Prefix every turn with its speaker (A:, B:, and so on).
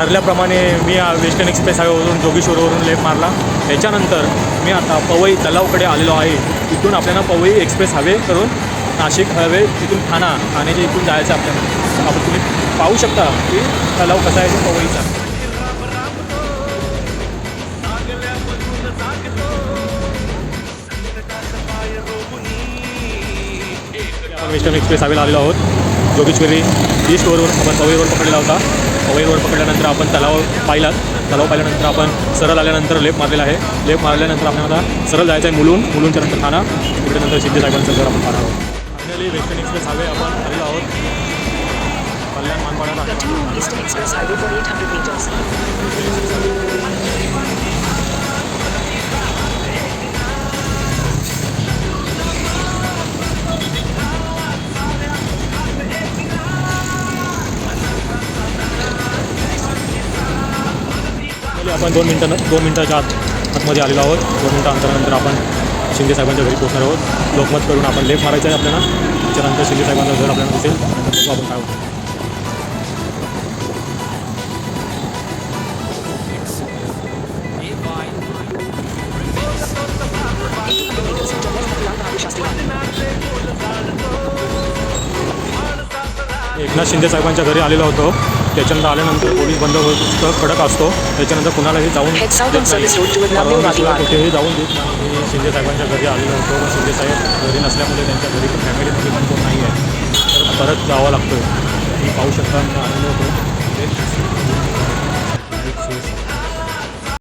A: ठरल्याप्रमाणे मी western express हायवेवरून जोगेश्वरवरून लेफ्ट मारला. त्याच्यानंतर मी आता पवई तलावकडे आलेलो आहे. तिथून आपल्याला पवई एक्सप्रेस हवे करून नाशिक हवे तिथून ठाणा ठाण्याच्या इथून जायचं आहे आपल्याला. आपण तुम्ही पाहू शकता की तलाव कसा आहे ते पवईचा. वेस्टर्न एक्सप्रेस हवेला आलेलो आहोत. जोगेश्वरी ईस्ट रोडवरून आपण पवईवर पकडलेला होता. पवई रोड पकडल्यानंतर आपण तलाव पाहिला. तलाव पाहिल्यानंतर आपण सरळ आल्यानंतर लेफ्ट मारलेला आहे. लेफ्ट मारल्यानंतर आपल्याला सरळ जायचं आहे मुलून. मुलूनच्या नंतर ठाणा. तिकडे नंतर शिंदे साहेबांचं घर आपण पाहणार आहोत. फायनली वेस्टर्न एक्सप्रेस हवे आपण आलेलो आहोत. कल्याण मानपाड्यात आपण दोन मिनटं दोन मिनटाच्या आत आतमध्ये आलेलो आहोत. दोन मिनटं अंतरानंतर आपण शिंदे साहेबांच्या घरी पोहोचणार आहोत. लोकमत करून आपण लेफ्ट मारायचं आहे आपल्याला. त्याच्यानंतर शिंदे साहेबांचं घर आपल्याला दिसेल. त्यानंतर आपण काय होतो. एकनाथ शिंदे साहेबांच्या घरी आलेलो होतो. त्याच्यानंतर आल्यानंतर पोलीस बंदोबस्त कडक असतो. त्याच्यानंतर कुणालाही जाऊन. कुठेही जाऊन देत नाही. मी शिंदे साहेबांच्या घरी आलेलो होतो. पण शिंदे साहेब घरी नसल्यामुळे त्यांच्या घरी फॅमिलीमध्ये पण कोण नाही आहे तर परत जावं लागतं तुम्ही पाहू शकता मी आलेलो होतो.